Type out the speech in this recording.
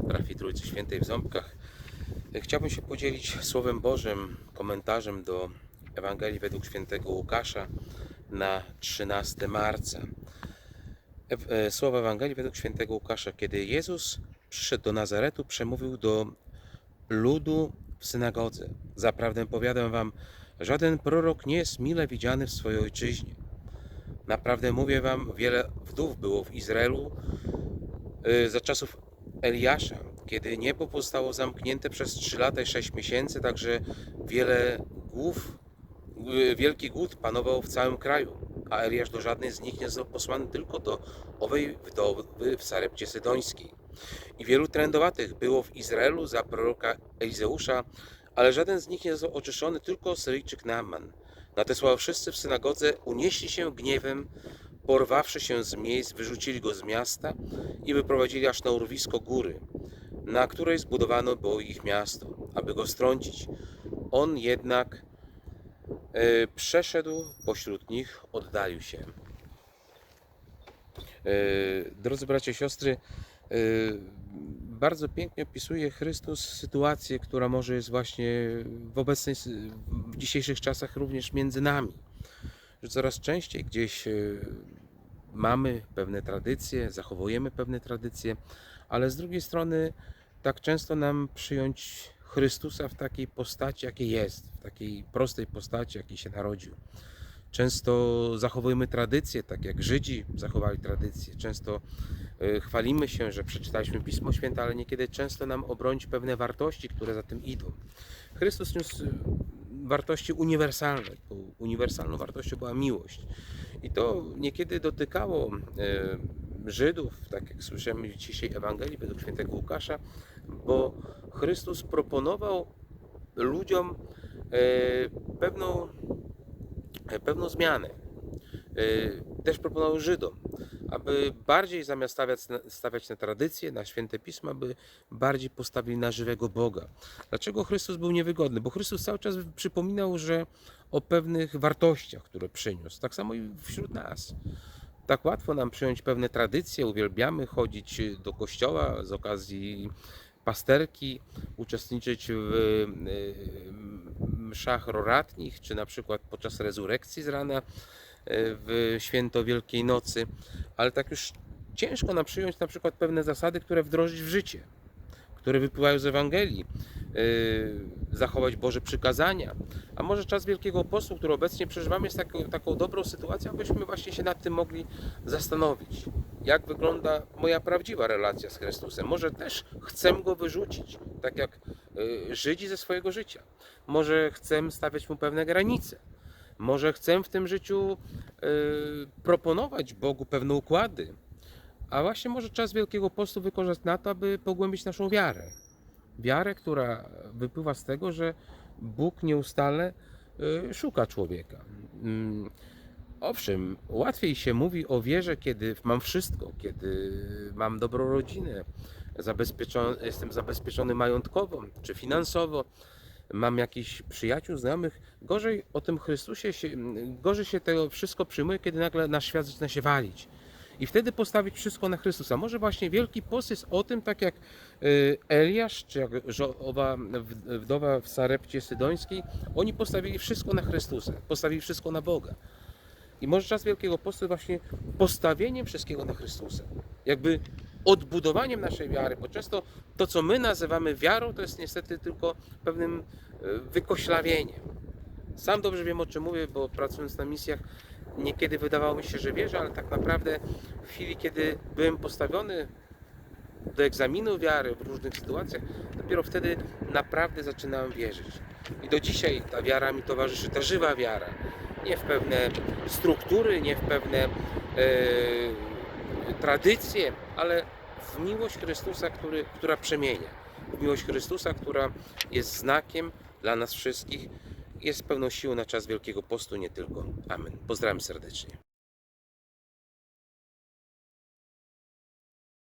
parafii Trójcy Świętej w Ząbkach. Chciałbym się podzielić Słowem Bożym, komentarzem do Ewangelii według świętego Łukasza na 13 marca. E, Słowa Ewangelii według świętego Łukasza. Kiedy Jezus przyszedł do Nazaretu, przemówił do ludu w synagodze. Zaprawdę powiadam wam, żaden prorok nie jest mile widziany w swojej ojczyźnie. Naprawdę mówię wam, wiele wdów było w Izraelu za czasów Eliasza, kiedy niebo pozostało zamknięte przez 3 lata i 6 miesięcy, także wiele głów, y, wielki głód panował w całym kraju, a Eliasz do żadnej z nich nie został posłany, tylko do owej wdowy w Sarepcie Sydońskiej. I wielu trędowatych było w Izraelu za proroka Elizeusza, ale żaden z nich nie został oczyszczony, tylko Syryjczyk Naaman. Na te słowa wszyscy w synagodze unieśli się gniewem, porwawszy się z miejsc, wyrzucili go z miasta i wyprowadzili aż na urwisko góry, na której zbudowano było ich miasto, aby go strącić. On jednak e, przeszedł pośród nich, oddalił się. E, drodzy bracia i siostry, e, bardzo pięknie opisuje Chrystus sytuację, która może jest właśnie w obecnej, w dzisiejszych czasach również między nami. Że coraz częściej gdzieś e, mamy pewne tradycje, zachowujemy pewne tradycje, ale z drugiej strony tak często nam przyjąć Chrystusa w takiej postaci, jakiej jest, w takiej prostej postaci, jakiej się narodził. Często zachowujemy tradycje, tak jak Żydzi zachowali tradycje. Często e, chwalimy się, że przeczytaliśmy Pismo Święte, ale niekiedy często nam obronić pewne wartości, które za tym idą. Chrystus niósł wartości uniwersalne. Tą uniwersalną wartością była miłość. I to niekiedy dotykało e, Żydów, tak jak słyszymy w Ewangelii według świętego Łukasza, bo Chrystus proponował ludziom e, pewną, e, pewną zmianę. Też proponował Żydom, aby bardziej zamiast stawiać na, stawiać na tradycje, na święte pisma, aby bardziej postawili na żywego Boga. Dlaczego Chrystus był niewygodny? Bo Chrystus cały czas przypominał, że o pewnych wartościach, które przyniósł. Tak samo i wśród nas. Tak łatwo nam przyjąć pewne tradycje, uwielbiamy chodzić do kościoła z okazji pasterki, uczestniczyć w y, mszach roratnich, czy na przykład podczas rezurekcji z rana w święto Wielkiej Nocy, ale tak już ciężko nam przyjąć na przykład pewne zasady, które wdrożyć w życie, które wypływają z Ewangelii, y, zachować Boże przykazania. A może czas Wielkiego Postu, który obecnie przeżywamy, jest taką, taką dobrą sytuacją, abyśmy właśnie się nad tym mogli zastanowić. Jak wygląda moja prawdziwa relacja z Chrystusem? Może też chcę Go wyrzucić, tak jak y, Żydzi ze swojego życia. Może chcę stawiać Mu pewne granice. Może chcę w tym życiu y, proponować Bogu pewne układy. A właśnie może czas Wielkiego Postu wykorzystać na to, aby pogłębić naszą wiarę. Wiarę, która wypływa z tego, że Bóg nieustannie y, szuka człowieka. Mm, Owszem, łatwiej się mówi o wierze, kiedy mam wszystko, kiedy mam dobrą rodzinę, zabezpieczony, jestem zabezpieczony majątkowo czy finansowo, mam jakichś przyjaciół, znajomych. Gorzej o tym Chrystusie się, gorzej się to wszystko przyjmuje, kiedy nagle nasz świat zaczyna się walić. I wtedy postawić wszystko na Chrystusa. Może właśnie Wielki Post jest o tym, tak jak y, Eliasz, czy jak owa wdowa w Sarepcie Sydońskiej, oni postawili wszystko na Chrystusa, postawili wszystko na Boga. I może czas Wielkiego Postu właśnie postawieniem wszystkiego na Chrystusa. Jakby odbudowaniem naszej wiary, bo często to, co my nazywamy wiarą, to jest niestety tylko pewnym e, wykoślawieniem. Sam dobrze wiem, o czym mówię, bo pracując na misjach, niekiedy wydawało mi się, że wierzę, ale tak naprawdę w chwili, kiedy byłem postawiony do egzaminu wiary w różnych sytuacjach, dopiero wtedy naprawdę zaczynałem wierzyć. I do dzisiaj ta wiara mi towarzyszy, ta żywa wiara. Nie w pewne struktury, nie w pewne e, tradycje, ale w miłość Chrystusa, który, która przemienia. W miłość Chrystusa, która jest znakiem dla nas wszystkich, jest pełną siłą na czas Wielkiego Postu, nie tylko. Amen. Pozdrawiam serdecznie.